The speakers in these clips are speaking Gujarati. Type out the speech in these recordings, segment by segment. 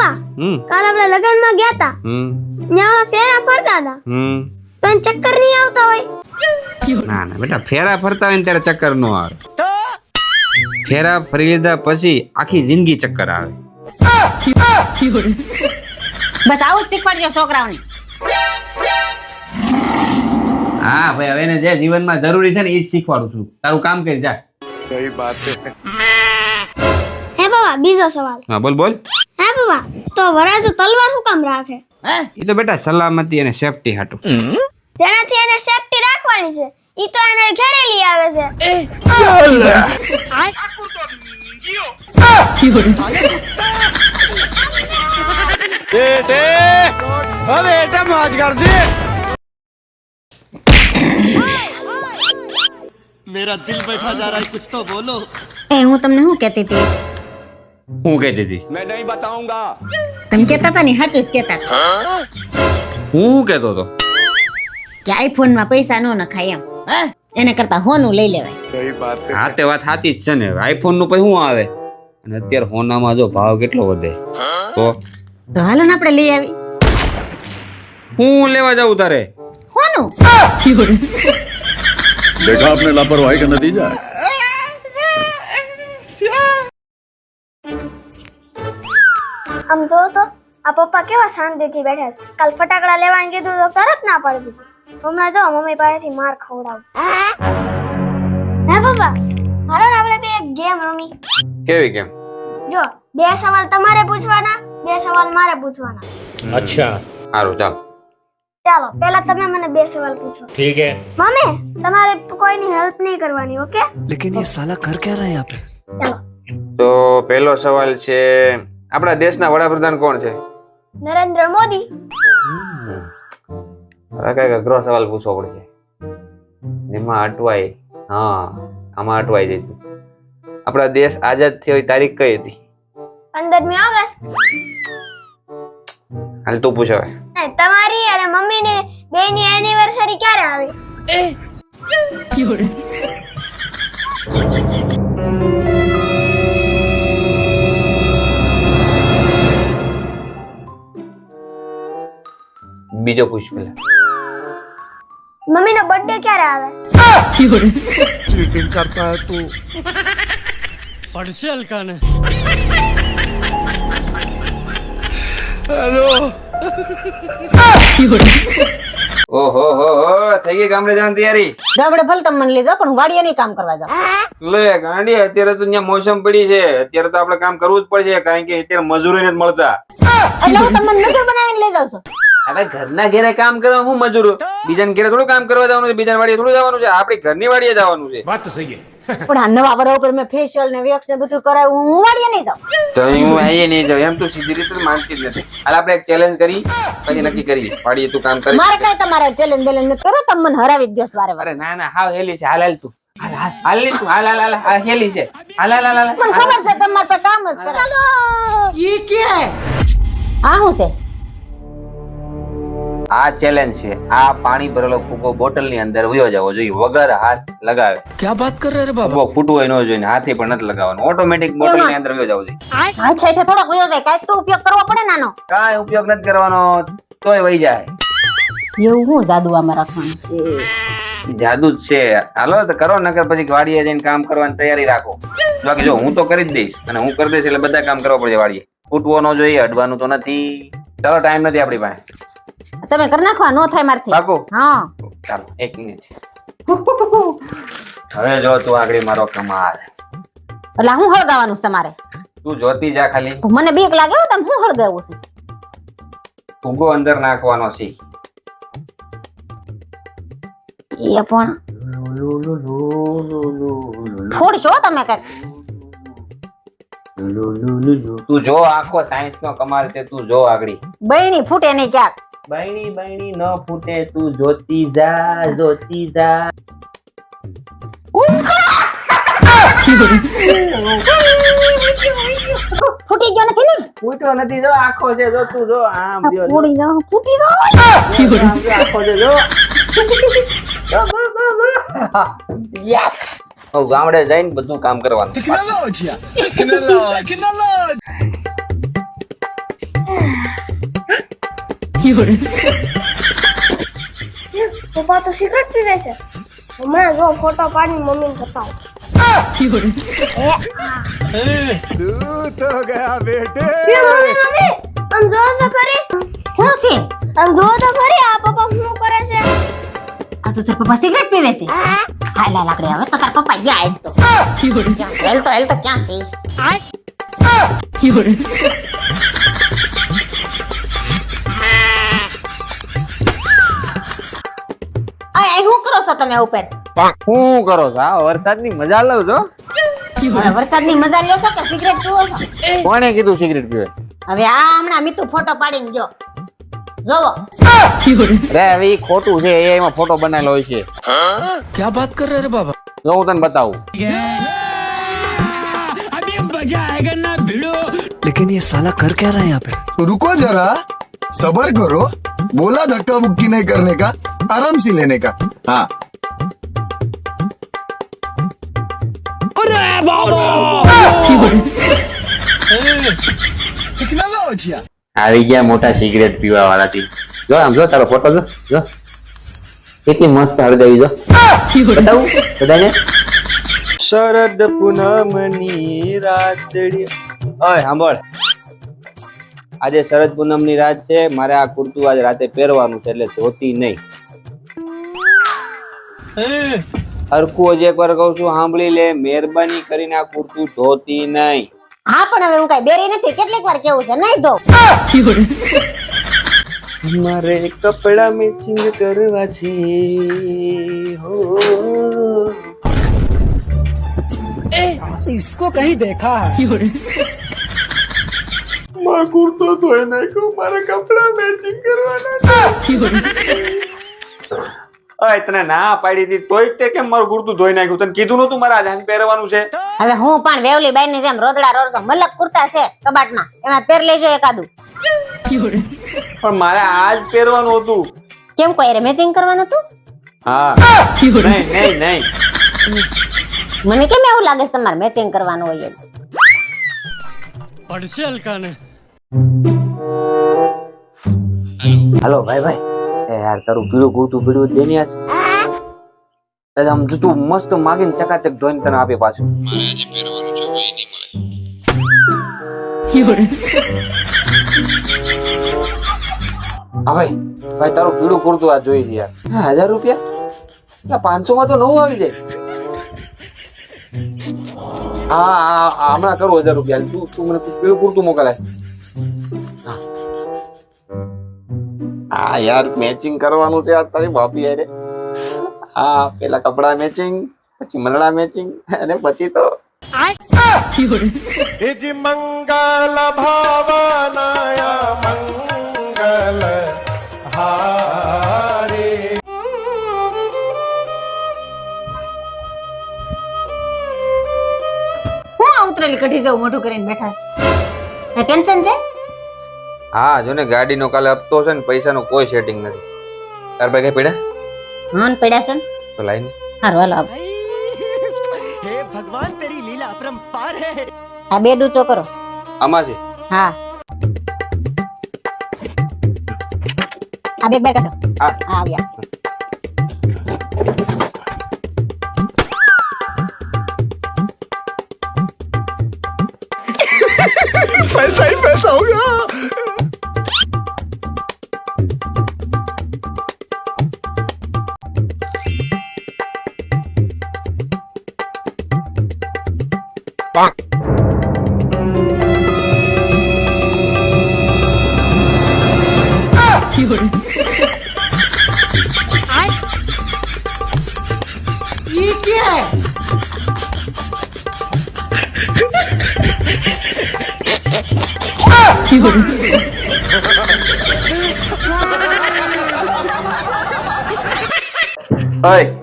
પપ્પા હમ. કાલ આપણે લગનમાં ગયા તા હમ. ત્યાં ઓલા ફેરા ફરતા હતા. હમ. ચક્કર નહીં આવતા હોય? ના ના બેટા ફેરા ફરતા હોય ને ત્યારે ચક્કર નો આવે. ફેરા ફરી લીધા પછી આખી જિંદગી ચક્કર આવે. બસ આવું જ શીખવાડજો છોકરાઓને. હા ભાઈ હવે એને જે જીવનમાં જરૂરી છે ને એ જ શીખવાડું છું. તારું કામ કરી જા. હે બાબા બીજો સવાલ. હા બોલ બોલ. કાપવા તો વરાજ તલવાર હું કામ રાખે? એ તો બેટા સલામતી અને સેફટી હાટુ. જેનાથી એને સેફટી રાખવાની છે ઈ તો એને ઘરે લઈ આવે છે. મેરા દિલ બેઠા જા રહા કુછ તો બોલો. એ હું તમને શું કહેતી હતી? હું કહેતી હતી તમે કહેતા હતા ને સાચું જ કહેતા હતા હું શું કહેતો હતો કે આઈફોન માં પૈસા નો નખાય એમ એને કરતા હોનું લઈ લેવાય હા તે વાત સાચી જ છે ને આઈફોન નું પછી શું આવે અને અત્યારે હોનામાં જો ભાવ કેટલો વધે તો તો હાલો ને આપણે લઈ આવી હું લેવા જાઉં તારે હોનું देखा आपने लापरवाही का नतीजा આમ જો તો આ પપ્પા કેવા શાંતિથી બેઠા કાલ ફટાકડા લેવાનું કીધું તો તરત ના પાડી હમણાં જો મમ્મી પાસેથી માર ખવડાવ. ના પપ્પા હાલો ને આપણે બે ગેમ રમી. કેવી ગેમ જો બે સવાલ તમારે પૂછવાના બે સવાલ મારે પૂછવાના. અચ્છા. સારું ચાલો. ચાલો પહેલા તમે મને બે સવાલ પૂછો. ઠીક હે. મમ્મી તમારે કોઈની હેલ્પ નહીં કરવાની ઓકે લેકિન યે સાલા કર ક્યા રહા આપ? ચાલો. તો પહેલો સવાલ છે આપણા દેશના વડાપ્રધાન કોણ છે? નરેન્દ્ર મોદી. હવે કંઈક અઘરો સવાલ પૂછવો પડશે. એમાં અટવાય હા આમાં અટવાઈ જઈશું આપણા દેશ આઝાદ થયો એ તારીખ કઈ હતી? પંદરમી ઓગસ્ટ. હાલ તું પૂછ હવે. ને તમારી અને બે ની એનિવર્સરી ક્યારે આવી? બીજો પૂછ પેલા. મમ્મીનો બર્થડે ક્યારે આવે? ચીટિંગ કરતા હે તું. પડશે અલકાને. હેલો થઈ ગઈ ગામડે જવાની તૈયારી? ગામડે ભલે તમે મને લઈ જાઓ પણ કામ કરવા જાઉં. લે ગાંડી અત્યારે તો અહીંયા મોસમ પડી છે. અત્યારે તો આપણે કામ કરવું જ પડશે કારણ કે અત્યારે મજૂરી નથી મળતા. લઈ જાઉં હવે ઘરના ઘેરે કામ કરવા હું મજૂર બીજાને ઘેરે થોડું કામ કરવા જવાનું છે બીજાની વાડીએ થોડું જવાનું છે આપણી ઘરની વાડીએ જવાનું છે. પણ આ નવા વરા ઉપર મેં ફેશિયલ ને વેક્સ ને બધું કરાયું હું વાડીએ નહીં જાઉં. તો હું આવીએ નહીં જાઉં એમ તો સીધી રીતે માનતી જ નથી. હાલ આપણે એક ચેલેન્જ કરી પછી નક્કી કરીએ વાડીએ તું કામ કરી મારે કઈ તમારે ચેલેન્જ બેલેન્જ નથી કરો તમે મને હરાવી દો દોસ વારે વારે. અરે ના ના હાવ હેલી છે હાલ હાલ તું. હાલ હાલ હાલ તું હાલ હાલ હાલ હાલ હેલી છે. હાલ હાલ હાલ હાલ મને ખબર છે તમારે પર કામ જ કરે ઈ કે આ શું છે? આ ચેલેન્જ છે. આ પાણી ભરેલો ફૂગો બોટલની અંદર વયો જવો જોઈએ. વગર હાથ લગાવે. ક્યાં વાત કરે રે બાબા? ફૂટવો ન જોઈએ હાથે પણ નથી લગાવવાનો. ઓટોમેટિક બોટલની અંદર વયો જવો જોઈએ. હાથ હેઠે થોડો વયો જાય. કાઈ તો ઉપયોગ કરવો પડે નાનો. કાઈ ઉપયોગ નથી કરવાનો. તોય વહી જાય. એવું હું જાદુ આમાં રાખવાનું છે? જાદુ જ છે. હાલો તો કરો નકર પછી વાડીએ જઈને કામ કરવાની તૈયારી રાખો. બાકી જો હું તો કરી જ દઈશ. અને હું કરી દઈશ એટલે બધા કામ કરવા પડશે વાડીએ. ફૂટવો ન જોઈએ અડવાનું તો નથી. ચાલો ટાઈમ નથી આપણી પાસે. તમે કરી નાખવા નો થાય મારથી. પાકું હા. ચાલો એક મિનિટ. હવે જો તું આગળ મારો કમાલ. એટલે હું હળગાવાનું છે તમારે? તું જોતી જા ખાલી. મને બીક લાગે હો તમે હું હળગાવું છું? ફુગો અંદર નાખવાનો છે એ પણ છોડશો તમે કંઈક? તું જો આખો સાયન્સ નો કમાલ છે તું જો આગળ. બહેની ફૂટે નહીં ક્યાંક. બૈણી બૈણી ન ફૂટે તું જોતી જા જોતી જા. ફૂટી ગયો નથી ને? ફૂટ્યો નથી જો આખો છે જો તું જો આમ જો. ફૂટી જાવ ફૂટી જો, આખો છે જો. યસ ગામડે જઈને બધું કામ કરવાનું. પપ્પા તો સિગરેટ પીવે છે હમણાં જો ફોટો પાડી મમ્મી બતાવો મમ્મી મમ્મી આમ જો તો ખરી શું છે આમ જો તો ખરી આ પપ્પા શું કરે છે આ તો તાર પપ્પા સિગરેટ પીવે છે હાય લા હવે તો તાર પપ્પા ગયા આઈસ તો ક્યાં હેલ તો હેલ તો ક્યાં છે કરો છો તમે ઉપર શું કરો છો આ વરસાદની મજા લઉં છો હવે વરસાદની મજા લ્યો છો કે સિગરેટ પીવો છો કોણે કીધું સિગરેટ પીવે હવે આ હમણાં મીતુ ફોટો પાડીને ગયો જોવો રે હવે ઈ ખોટું છે એ એમાં ફોટો બનાવેલો હોય છે क्या बात कर रहे रे बाबा જો હું તને બતાવું अभी मजा आएगा ना भिड़ो लेकिन ये साला कर क्या रहा है यहाँ पे रुको जरा सबर करो बोला धक्का मुक्की नहीं करने का आराम से लेने का हाँ टेक्नोलॉजी આવી ગયા મોટા સિગરેટ પીવા વાળાથી જો આમ જો તારો ફોટો જો જો કેટલી મસ્ત હળગાવી જો બતાવું બધાને શરદ પૂનમની રાતડી ઓય સાંભળ આજે શરદ પૂનમની રાત છે મારે આ કુર્તું આજે રાતે પહેરવાનું છે એટલે ધોતી નહીં હરખું હજી એકવાર કહું છું સાંભળી લે મહેરબાની કરીને આ કુર્તું ધોતી નહીં હા પણ હવે હું કઈ બેરી નથી કેટલીક વાર કેવું છે નહીં દો મારે કપડા મેચિંગ કરવા છે હો इसको कहीं देखा है આ કુર્તો ધોઈ નાખ્યો. મારા કપડા મેચિંગ કરવાના અય તને ના પાડી હતી તોય તે કેમ મારું કુર્તું ધોઈ નાખ્યું? તને કીધું નતું મારા આજે પહેરવાનું છે? હવે હું પણ વેવલી બાઈ ની જેમ રોદડા રોરસો મલક કુર્તા છે કબાટમાં એમાં પહેર લેજો એકાદું પણ મારે આજ પહેરવાનું હતું. કેમ કોઈ રે મેચિંગ કરવાનું હતું? હા. નહીં નહીં નહીં. મને કેમ એવું લાગે છે તમારે મેચિંગ કરવાનું હોય પડશે હલકાને. હાલો, ભાઈ ભાઈ. એ યાર, તારું પીળું કુર્તું પીળું દેની આજ આમ જૂતું મસ્ત માગીને ચકાચક ધોઈને તને આપે પાછું. હા, ભાઈ ભાઈ, તારું પીળું કુર્તું આ જોઈ છે યાર. હજાર રૂપિયા? પાંચસો માં તો નવું આવી જાય. હા હા હમણાં કરો હજાર રૂપિયા. તું તું મને પીળું કુર્તું મોકલે હા યાર મેચિંગ કરવાનું છે આ તારી ભાભી અરે હા પેલા કપડા મેચિંગ પછી મલડા મેચિંગ અને પછી તો મંગલ ભાવનાયા મંગલ હારે. હું આ ઉતરેલી કઢી જાઉં મોઢું કરીને બેઠા છે. ટેન્શન છે? હા જો ને ગાડીનો કાલે હપ્તો છે ને પૈસાનો કોઈ સેટિંગ નથી તાર ભાઈ કઈ પડ્યા હન પડ્યા છે ને તો લાઈને હારું હાલો આવો. हे भगवान तेरी लीला अपरंपार है આ બે ડૂચો કરો આમાં છે હા આ બે બે કાઢો હા. હા આવ્યા पैसा ही पैसा होगा ઓય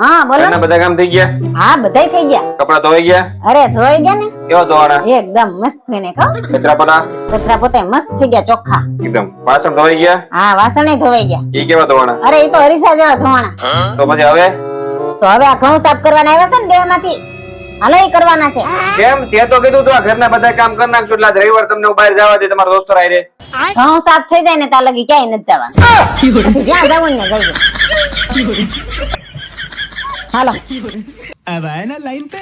હા બોલો. ઘરના બધા કામ થઈ ગયા? હા બધાય થઈ ગયા. કપડા ધોઈ ગયા? અરે ધોઈ ગયા ને? કેવો ધોવાના? એકદમ મસ્ત થઈને કહો કચરા પોતા? કચરા પોતે મસ્ત થઈ ગયા ચોખ્ખા. એકદમ. વાસણ ધોઈ ગયા? હા વાસણ ધોવાઈ ગયા. એ કેવા ધોવાના? અરે એ તો હરીસા જેવા ધોવાના. તો પછી હવે? તો હવે આ ઘઉં સાફ કરવાના આવ્યા છે ને દેહમાંથી? હાલો એ કરવાના છે. કેમ? તે તો કીધું તું આ ઘરના બધા કામ કરી નાખશું એટલે આજ રવિવાર તમને બહાર જવા દે તમારા દોસ્તો રાય રે ઘઉં સાફ થઈ જાય ને ત્યાં લગી ક્યાંય નથી જવાનું. જ્યાં જવું ને જઈએ હાલો अब आए ना लाइन पे